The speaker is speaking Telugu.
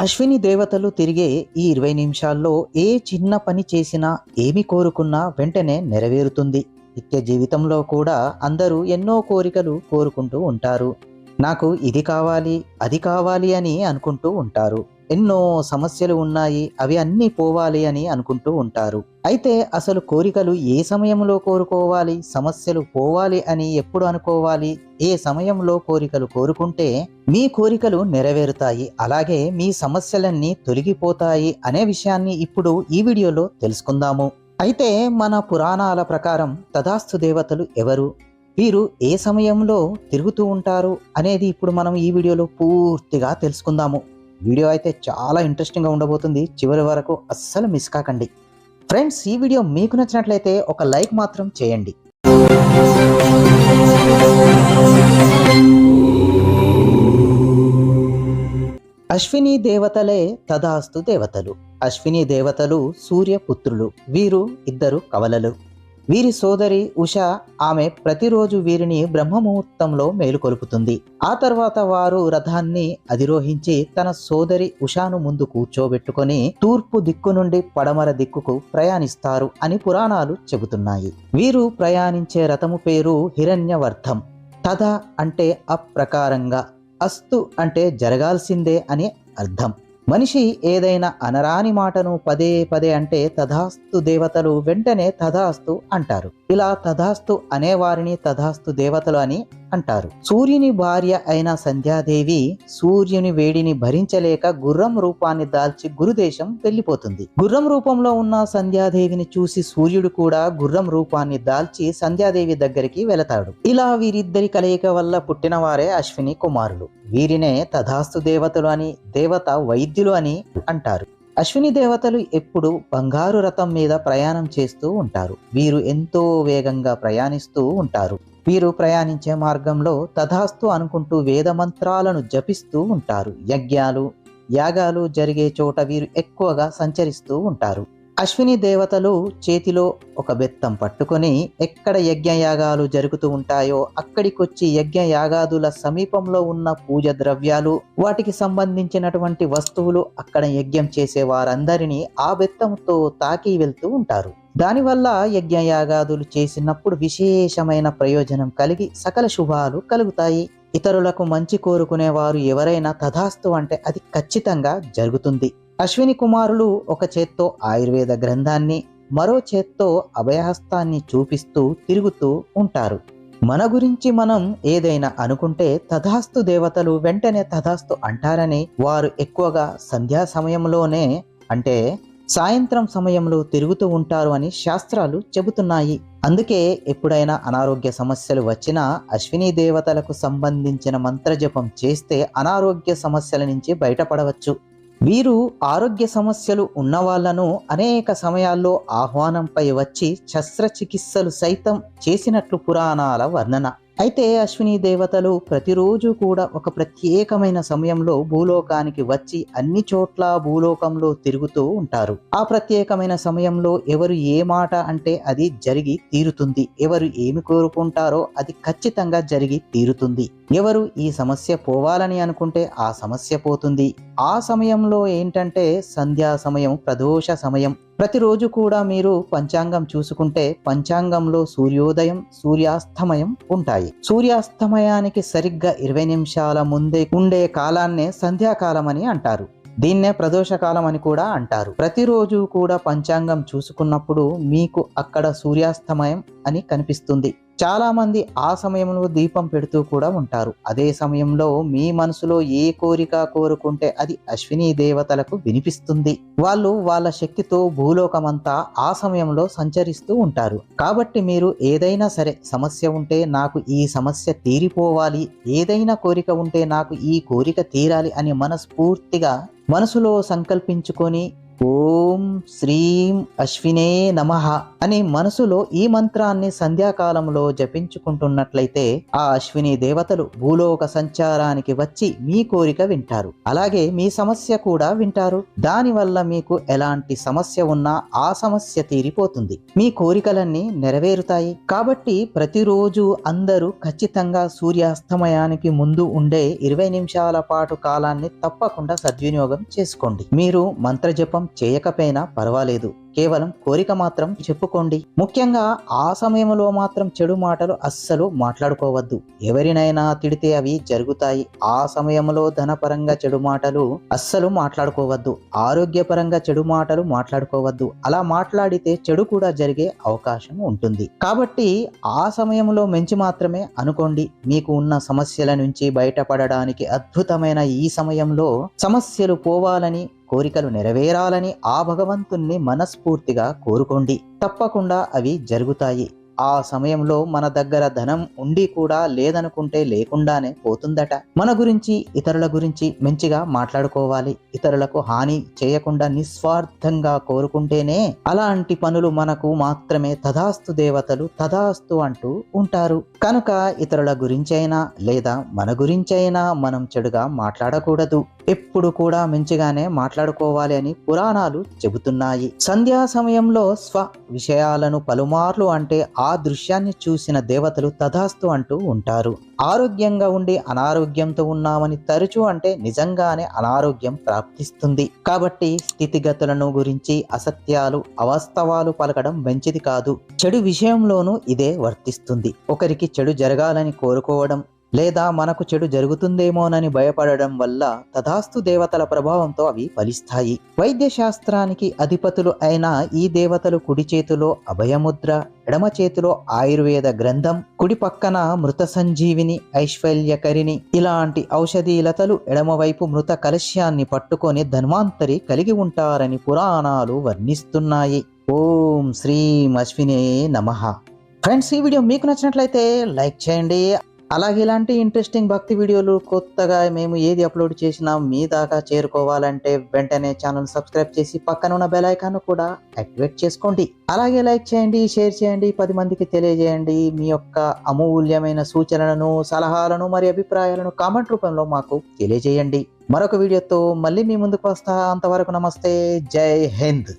అశ్విని దేవతలు తిరిగే ఈ ఇరవై నిమిషాల్లో ఏ చిన్న పని చేసినా ఏమి కోరుకున్నా వెంటనే నెరవేరుతుంది. నిత్య జీవితంలో కూడా అందరూ ఎన్నో కోరికలు కోరుకుంటూ ఉంటారు. నాకు ఇది కావాలి అది కావాలి అని అనుకుంటూ ఉంటారు. ఎన్నో సమస్యలు ఉన్నాయి అవి అన్నీ పోవాలి అని అనుకుంటూ ఉంటారు. అయితే అసలు కోరికలు ఏ సమయంలో కోరుకోవాలి సమస్యలు పోవాలి అని ఎప్పుడు అనుకోవాలి ఏ సమయంలో కోరికలు కోరుకుంటే మీ కోరికలు నెరవేరుతాయి అలాగే మీ సమస్యలన్నీ తొలగిపోతాయి అనే విషయాన్ని ఇప్పుడు ఈ వీడియోలో తెలుసుకుందాము. అయితే మన పురాణాల ప్రకారం తదాస్తు దేవతలు ఎవరు? వీరు ఏ సమయంలో తిరుగుతూ ఉంటారు అనేది ఇప్పుడు మనం ఈ వీడియోలో పూర్తిగా తెలుసుకుందాము. వీడియో అయితే చాలా ఇంట్రెస్టింగ్గా ఉండబోతుంది. చివరి వరకు అస్సలు మిస్ కాకండి. ఫ్రెండ్స్ ఈ వీడియో మీకు నచ్చినట్లయితే ఒక లైక్ మాత్రం చేయండి. అశ్విని దేవతలే తదాస్తు దేవతలు. అశ్విని దేవతలు సూర్యపుత్రులు. వీరు ఇద్దరు కవలలు. వీరి సోదరి ఉష ఆమె ప్రతిరోజు వీరిని బ్రహ్మముహూర్తంలో మేలుకొలుపుతుంది. ఆ తర్వాత వారు రథాన్ని అధిరోహించి తన సోదరి ఉషాను ముందు కూర్చోబెట్టుకొని తూర్పు దిక్కు నుండి పడమర దిక్కుకు ప్రయాణిస్తారు అని పురాణాలు చెబుతున్నాయి. వీరు ప్రయాణించే రథము పేరు హిరణ్యవర్ధం. తథ అంటే అప్రకారంగా అస్తు అంటే జరగాల్సిందే అని అర్థం. మనిషి ఏదైనా అనరాని మాటను పదే పదే అంటే తథాస్తు దేవతలు వెంటనే తథాస్తు అంటారు. ఇలా తథాస్తు అనేవారిని తథాస్తు దేవతలు అని అంటారు. సూర్యుని భార్య అయిన సంధ్యాదేవి సూర్యుని వేడిని భరించలేక గుర్రం రూపాన్ని దాల్చి గురుదేశం వెళ్ళిపోతుంది. గుర్రం రూపంలో ఉన్న సంధ్యాదేవిని చూసి సూర్యుడు కూడా గుర్రం రూపాన్ని దాల్చి సంధ్యాదేవి దగ్గరికి వెళతాడు. ఇలా వీరిద్దరి కలయిక వల్ల పుట్టిన వారే అశ్విని కుమారులు. వీరినే తథాస్తు దేవతలు అని దేవత వైద్య వైద్యులు అని అంటారు. అశ్విని దేవతలు ఎప్పుడు బంగారు రథం మీద ప్రయాణం చేస్తూ ఉంటారు. వీరు ఎంతో వేగంగా ప్రయాణిస్తూ ఉంటారు. వీరు ప్రయాణించే మార్గంలో తథాస్తు అనుకుంటూ వేద మంత్రాలను జపిస్తూ ఉంటారు. యజ్ఞాలు యాగాలు జరిగే చోట వీరు ఎక్కువగా సంచరిస్తూ ఉంటారు. అశ్విని దేవతలు చేతిలో ఒక బెత్తం పట్టుకొని ఎక్కడ యజ్ఞయాగాలు జరుగుతూ ఉంటాయో అక్కడికొచ్చి యజ్ఞయాగాదుల సమీపంలో ఉన్న పూజ ద్రవ్యాలు వాటికి సంబంధించినటువంటి వస్తువులు అక్కడ యజ్ఞం చేసే వారందరినీ ఆ బెత్తంతో తాకి వెళ్తూ ఉంటారు. దానివల్ల యజ్ఞయాగాదులు చేసినప్పుడు విశేషమైన ప్రయోజనం కలిగి సకల శుభాలు కలుగుతాయి. ఇతరులకు మంచి కోరుకునేవారు ఎవరైనా తథాస్తు అంటే అది ఖచ్చితంగా జరుగుతుంది. అశ్విని కుమారులు ఒక చేత్తో ఆయుర్వేద గ్రంథాన్ని మరో చేత్తో అభయహస్తాన్ని చూపిస్తూ తిరుగుతూ ఉంటారు. మన గురించి మనం ఏదైనా అనుకుంటే తథాస్తు దేవతలు వెంటనే తథాస్తు అంటారని వారు ఎక్కువగా సంధ్యా సమయంలోనే అంటే సాయంత్రం సమయంలో తిరుగుతూ ఉంటారు అని శాస్త్రాలు చెబుతున్నాయి. అందుకే ఎప్పుడైనా అనారోగ్య సమస్యలు వచ్చినా అశ్విని దేవతలకు సంబంధించిన మంత్రజపం చేస్తే అనారోగ్య సమస్యల నుంచి బయటపడవచ్చు. వీరు ఆరోగ్య సమస్యలు ఉన్న వాళ్ళను అనేక సమయాల్లో ఆహ్వానంపై వచ్చి శస్త్రచికిత్సలు సైతం చేసినట్లు పురాణాల వర్ణన. అయితే అశ్విని దేవతలు ప్రతిరోజు కూడా ఒక ప్రత్యేకమైన సమయంలో భూలోకానికి వచ్చి అన్ని చోట్ల భూలోకంలో తిరుగుతూ ఉంటారు. ఆ ప్రత్యేకమైన సమయంలో ఎవరు ఏ మాట అంటే అది జరిగి తీరుతుంది. ఎవరు ఏమి కోరుకుంటారో అది ఖచ్చితంగా జరిగి తీరుతుంది. ఎవరు ఈ సమస్య పోవాలని అనుకుంటే ఆ సమస్య పోతుంది. ఆ సమయంలో ఏంటంటే సంధ్యా సమయం ప్రదోష సమయం. ప్రతిరోజు కూడా మీరు పంచాంగం చూసుకుంటే పంచాంగంలో సూర్యోదయం సూర్యాస్తమయం ఉంటాయి. సూర్యాస్తమయానికి సరిగ్గా ఇరవై నిమిషాల ముందే ఉండే కాలాన్నే సంధ్యాకాలం అని అంటారు. దీన్నే ప్రదోషకాలం అని కూడా అంటారు. ప్రతిరోజు కూడా పంచాంగం చూసుకున్నప్పుడు మీకు అక్కడ సూర్యాస్తమయం అని కనిపిస్తుంది. చాలామంది ఆ సమయంలో దీపం పెడుతూ కూడా ఉంటారు. అదే సమయంలో మీ మనసులో ఏ కోరిక కోరుకుంటే అది అశ్విని దేవతలకు వినిపిస్తుంది. వాళ్ళు వాళ్ళ శక్తితో భూలోకమంతా ఆ సమయంలో సంచరిస్తూ ఉంటారు. కాబట్టి మీరు ఏదైనా సరే సమస్య ఉంటే నాకు ఈ సమస్య తీరిపోవాలి. ఏదైనా కోరిక ఉంటే నాకు ఈ కోరిక తీరాలి అని మనస్ఫూర్తిగా మనసులో సంకల్పించుకొని ఓం శ్రీం అశ్వినే నమః అని మనసులో ఈ మంత్రాన్ని సంధ్యాకాలంలో జపించుకుంటున్నట్లయితే ఆ అశ్విని దేవతలు భూలోక సంచారానికి వచ్చి మీ కోరిక వింటారు. అలాగే మీ సమస్య కూడా వింటారు. దానివల్ల మీకు ఎలాంటి సమస్య ఉన్నా ఆ సమస్య తీరిపోతుంది. మీ కోరికలన్నీ నెరవేరుతాయి. కాబట్టి ప్రతిరోజు అందరూ ఖచ్చితంగా సూర్యాస్తమయానికి ముందు ఉండే ఇరవై నిమిషాల పాటు కాలాన్ని తప్పకుండా సద్వినియోగం చేసుకోండి. మీరు మంత్ర జపం చేయకపోయినా పర్వాలేదు. కేవలం కోరిక మాత్రం చెప్పుకోండి. ముఖ్యంగా ఆ సమయంలో మాత్రం చెడు మాటలు అస్సలు మాట్లాడుకోవద్దు. ఎవరినైనా తిడితే అవి జరుగుతాయి. ఆ సమయంలో ధనపరంగా చెడు మాటలు అస్సలు మాట్లాడుకోవద్దు. ఆరోగ్యపరంగా చెడు మాటలు మాట్లాడుకోవద్దు. అలా మాట్లాడితే చెడు కూడా జరిగే అవకాశం ఉంటుంది. కాబట్టి ఆ సమయంలో మంచి మాత్రమే అనుకోండి. మీకు ఉన్న సమస్యల నుంచి బయటపడడానికి అద్భుతమైన ఈ సమయంలో సమస్యలు పోవాలని కోరికలు నెరవేరాలని ఆ భగవంతుణ్ణి మనస్ఫూర్తిగా కోరుకోండి. తప్పకుండా అవి జరుగుతాయి. ఆ సమయంలో మన దగ్గర ధనం ఉండి కూడా లేదనుకుంటే లేకుండానే పోతుందట. మన గురించి ఇతరుల గురించి మంచిగా మాట్లాడుకోవాలి. ఇతరులకు హాని చేయకుండా నిస్వార్థంగా కోరుకుంటేనే అలాంటి పనులు మనకు మాత్రమే తథాస్తు దేవతలు తథాస్తు అంటూ ఉంటారు. కనుక ఇతరుల గురించైనా లేదా మన గురించైనా మనం చెడుగా మాట్లాడకూడదు. ఎప్పుడు కూడా మంచిగానే మాట్లాడుకోవాలి అని పురాణాలు చెబుతున్నాయి. సంధ్యా సమయంలో స్వ విషయాలను పలుమార్లు అంటే ఆ ఆ దృశ్యాన్ని చూసిన దేవతలు తథాస్తు అంటూ ఉంటారు. ఆరోగ్యంగా ఉండి అనారోగ్యంతో ఉన్నామని తరచూ అంటే నిజంగానే అనారోగ్యం ప్రాప్తిస్తుంది. కాబట్టి స్థితిగతులను గురించి అసత్యాలు అవాస్తవాలు పలకడం మంచిది కాదు. చెడు విషయంలోనూ ఇదే వర్తిస్తుంది. ఒకరికి చెడు జరగాలని కోరుకోవడం లేదా మనకు చెడు జరుగుతుందేమోనని భయపడడం వల్ల తథాస్తు దేవతల ప్రభావంతో అవి ఫలిస్తాయి. వైద్య శాస్త్రానికి అధిపతులు అయిన ఈ దేవతలు కుడి చేతిలో అభయముద్ర ఎడమ చేతిలో ఆయుర్వేద గ్రంథం కుడి పక్కన మృత సంజీవిని ఐశ్వర్యకరిని ఇలాంటి ఔషధీలతలు ఎడమవైపు మృత కలశ్యాన్ని పట్టుకొని ధన్వాంతరి కలిగి ఉంటారని పురాణాలు వర్ణిస్తున్నాయి. ఓం శ్రీం అశ్వినే నమః. ఫ్రెండ్స్ ఈ వీడియో మీకు నచ్చినట్లయితే లైక్ చేయండి. అలాగే ఇలాంటి ఇంట్రెస్టింగ్ భక్తి వీడియోలు కొత్తగా మేము ఏది అప్లోడ్ చేసినా మీ దాకా చేరుకోవాలంటే వెంటనే ఛానల్ సబ్స్క్రైబ్ చేసి పక్కన ఉన్న బెల్ ఐకాన్ కూడా యాక్టివేట్ చేసుకోండి. అలాగే లైక్ చేయండి షేర్ చేయండి పది మందికి తెలియజేయండి మీ యొక్క అమూల్యమైన సూచనలను సలహాలను మరి అభిప్రాయాలను కామెంట్ రూపంలో మాకు తెలియజేయండి. మరొక వీడియోతో మళ్ళీ మీ ముందుకు వస్తా. అంతవరకు నమస్తే. జై హింద్.